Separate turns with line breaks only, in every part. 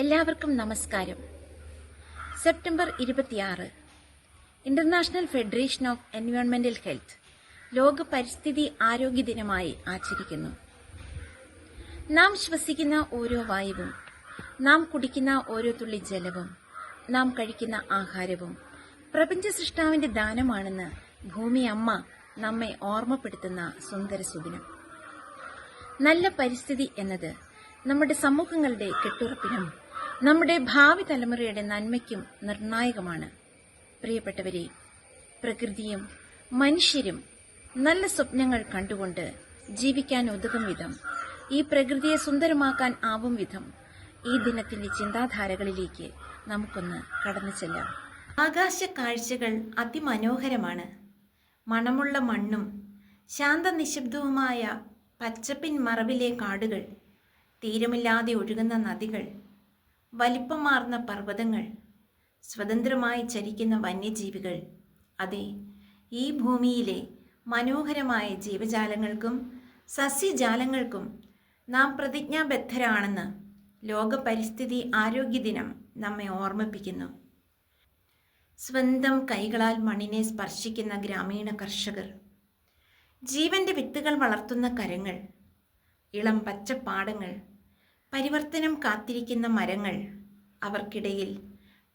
എല്ലാവർക്കും നമസ്കാരം. സെപ്റ്റംബർ ഇരുപത്തിയാറ്. ഇന്റർനാഷണൽ ഫെഡറേഷൻ ഓഫ് എൻവയോൺമെന്റൽ ഹെൽത്ത് ലോക പരിസ്ഥിതി ആരോഗ്യ ദിനമായി ആചരിക്കുന്നു. നാം ശ്വസിക്കുന്ന ഓരോ വായുവും നാം കുടിക്കുന്ന ഓരോ തുള്ളി ജലവും നാം കഴിക്കുന്ന ആഹാരവും പ്രപഞ്ച സൃഷ്ടാവിന്റെ ദാനമാണെന്ന് ഭൂമി അമ്മ നമ്മെ ഓർമ്മപ്പെടുത്തുന്ന സുന്ദര സുദിനം. നല്ല പരിസ്ഥിതി എന്നത് നമ്മുടെ സമൂഹങ്ങളുടെ കെട്ടുറപ്പിനും നമ്മുടെ ഭാവി തലമുറയുടെ നന്മയ്ക്കും നിർണായകമാണ്. പ്രിയപ്പെട്ടവരെ പ്രകൃതിയും മനുഷ്യരും നല്ല സ്വപ്നങ്ങൾ കണ്ടുകൊണ്ട് ജീവിക്കാൻ ഉതകും വിധം ഈ പ്രകൃതിയെ സുന്ദരമാക്കാൻ ആവും വിധം ഈ ദിനത്തിന്റെ ചിന്താധാരകളിലേക്ക് നമുക്കൊന്ന് കടന്നു ചെല്ലാം. ആകാശ കാഴ്ചകൾ അതിമനോഹരമാണ്. മണമുള്ള മണ്ണും ശാന്ത നിശബ്ദവുമായ പച്ചപ്പിൻ മറവിലെ കാടുകൾ തീരമില്ലാതെ ഒഴുകുന്ന നദികൾ വലിപ്പമാർന്ന പർവതങ്ങൾ സ്വതന്ത്രമായി ചരിക്കുന്ന വന്യജീവികൾ. അതെ ഈ ഭൂമിയിലെ മനോഹരമായ ജീവജാലങ്ങൾക്കും സസ്യജാലങ്ങൾക്കും നാം പ്രതിജ്ഞാബദ്ധരാണെന്ന് ലോക പരിസ്ഥിതി ആരോഗ്യ ദിനം നമ്മെ ഓർമ്മിപ്പിക്കുന്നു. സ്വന്തം കൈകളാൽ മണ്ണിനെ സ്പർശിക്കുന്ന ഗ്രാമീണ കർഷകർ ജീവന്റെ വിത്തുകൾ വളർത്തുന്ന കരങ്ങൾ ഇളം പച്ചപ്പാടങ്ങൾ പരിവർത്തനം കാത്തിരിക്കുന്ന മരങ്ങൾ അവർക്കിടയിൽ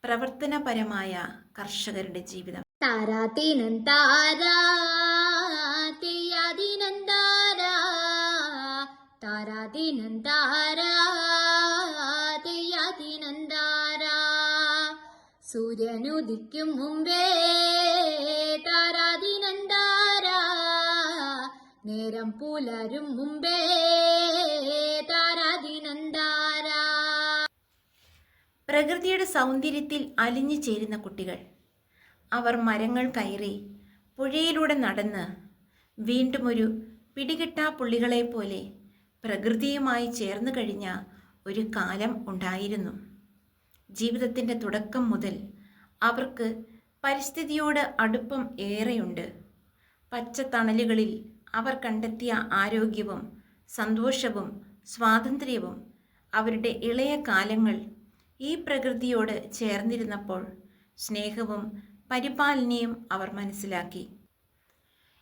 പ്രവർത്തനപരമായ കർഷകരുടെ ജീവിതം.
താരാതീനം താരാ തെയ്യാതീനം നേരം പുലരും മുമ്പേ താരാതീനം
പ്രകൃതിയുടെ സൗന്ദര്യത്തിൽ അലിഞ്ഞു ചേരുന്ന കുട്ടികൾ. അവർ മരങ്ങൾ കയറി പുഴയിലൂടെ നടന്ന് വീണ്ടും ഒരു പിടികിട്ടാ പുള്ളികളെ പോലെ പ്രകൃതിയുമായി ചേർന്ന് കഴിഞ്ഞ ഒരു കാലം ഉണ്ടായിരുന്നു. ജീവിതത്തിന്റെ തുടക്കം മുതൽ അവർക്ക് പരിസ്ഥിതിയോട് അടുപ്പം ഏറെയുണ്ട്. പച്ചത്തണലുകളിൽ അവർ കണ്ടെത്തിയ ആരോഗ്യവും സന്തോഷവും സ്വാതന്ത്ര്യവും അവരുടെ ഇളയ കാലങ്ങൾ ഈ പ്രകൃതിയോട് ചേർന്നിരുന്നപ്പോൾ സ്നേഹവും പരിപാലനയും അവർ മനസ്സിലാക്കി.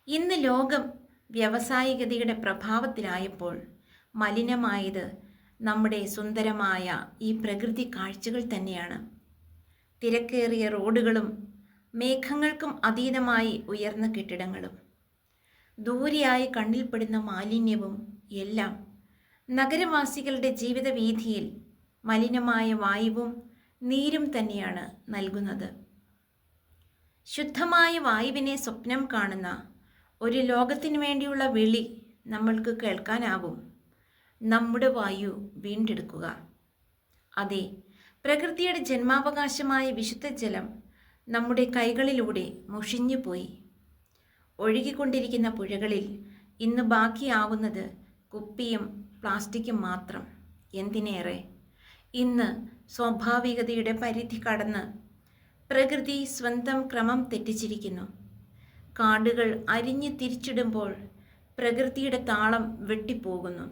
ഇന്ന് ലോകം വ്യാവസായികതയുടെ പ്രഭാവത്തിലായപ്പോൾ മലിനമായത് നമ്മുടെ സുന്ദരമായ ഈ പ്രകൃതി കാഴ്ചകൾ തന്നെയാണ്. തിരക്കേറിയ റോഡുകളും മേഘങ്ങൾക്കും അതീതമായി ഉയർന്ന കെട്ടിടങ്ങളും ദൂരെയായി കണ്ണിൽപ്പെടുന്ന മാലിന്യവും എല്ലാം നഗരവാസികളുടെ ജീവിത വീതിയിൽ മലിനമായ വായുവും നീരും തന്നെയാണ് നൽകുന്നത്. ശുദ്ധമായ വായുവിനെ സ്വപ്നം കാണുന്ന ഒരു ലോകത്തിനു വേണ്ടിയുള്ള വിളി നമ്മൾക്ക് കേൾക്കാനാവും. നമ്മുടെ വായു വീണ്ടെടുക്കുക. അതെ പ്രകൃതിയുടെ ജന്മാവകാശമായ വിശുദ്ധ ജലം നമ്മുടെ കൈകളിലൂടെ മുഷിഞ്ഞുപോയി. ഒഴുകിക്കൊണ്ടിരിക്കുന്ന പുഴകളിൽ ഇന്ന് ബാക്കിയാവുന്നത് കുപ്പിയും പ്ലാസ്റ്റിക്കും മാത്രം. എന്തിനേറെ? ഇന്ന് സ്വാഭാവികതയുടെ പരിധി കടന്ന് പ്രകൃതി സ്വന്തം ക്രമം തെറ്റിച്ചിരിക്കുന്നു. കാടുകൾ അരിഞ്ഞു തിരിച്ചിടുമ്പോൾ പ്രകൃതിയുടെ താളം വെട്ടിപ്പോകുന്നു.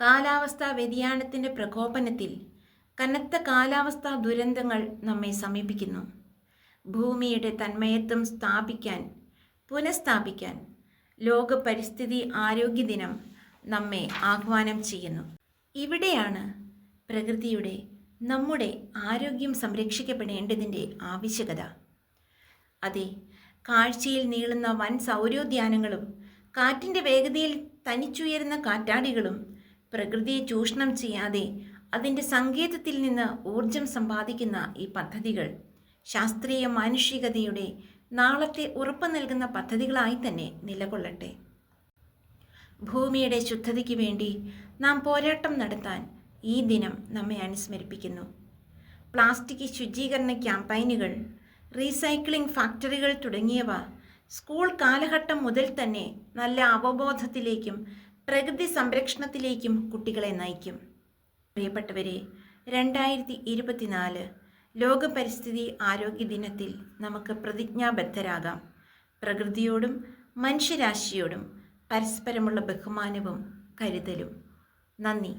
കാലാവസ്ഥാ വ്യതിയാനത്തിന്റെ പ്രകോപനത്തിൽ കനത്ത കാലാവസ്ഥാ ദുരന്തങ്ങൾ നമ്മെ സമീപിക്കുന്നു. ഭൂമിയുടെ തന്മയത്വം സ്ഥാപിക്കാൻ പുനഃസ്ഥാപിക്കാൻ ലോക പരിസ്ഥിതി ആരോഗ്യ ദിനം നമ്മെ ആഹ്വാനം ചെയ്യുന്നു. ഇവിടെയാണ് പ്രകൃതിയുടെ നമ്മുടെ ആരോഗ്യം സംരക്ഷിക്കപ്പെടേണ്ടതിന്റെ ആവശ്യകത. അതെ കാഴ്ചയിൽ നീളുന്ന വൻ സൗരോദ്യാനങ്ങളും കാറ്റിന്റെ വേഗതയിൽ തനിച്ചുയരുന്ന കാറ്റാടികളും പ്രകൃതിയെ ചൂഷണം ചെയ്യാതെ അതിന്റെ സങ്കേതത്തിൽ നിന്ന് ഊർജം സമ്പാദിക്കുന്ന ഈ പദ്ധതികൾ ശാസ്ത്രീയ മാനുഷികതയുടെ നാളത്തെ ഉറപ്പ് നൽകുന്ന പദ്ധതികളായി തന്നെ നിലകൊള്ളട്ടെ. ഭൂമിയുടെ ശുദ്ധതയ്ക്ക് വേണ്ടി നാം പോരാട്ടം നടത്താൻ ഈ ദിനം നമ്മെ അനുസ്മരിപ്പിക്കുന്നു. പ്ലാസ്റ്റിക് ശുചീകരണ ക്യാമ്പയിനുകൾ റീസൈക്ലിംഗ് ഫാക്ടറികൾ തുടങ്ങിയവ സ്കൂൾ കാലഘട്ടം മുതൽ തന്നെ നല്ല അവബോധത്തിലേക്കും പ്രകൃതി സംരക്ഷണത്തിലേക്കും കുട്ടികളെ നയിക്കും. പ്രിയപ്പെട്ടവരെ രണ്ടായിരത്തി ഇരുപത്തിനാല് ലോക പരിസ്ഥിതി ആരോഗ്യ ദിനത്തിൽ നമുക്ക് പ്രതിജ്ഞാബദ്ധരാകാം. പ്രകൃതിയോടും മനുഷ്യരാശിയോടും പരസ്പരമുള്ള ബഹുമാനവും കരുതലും. നന്ദി.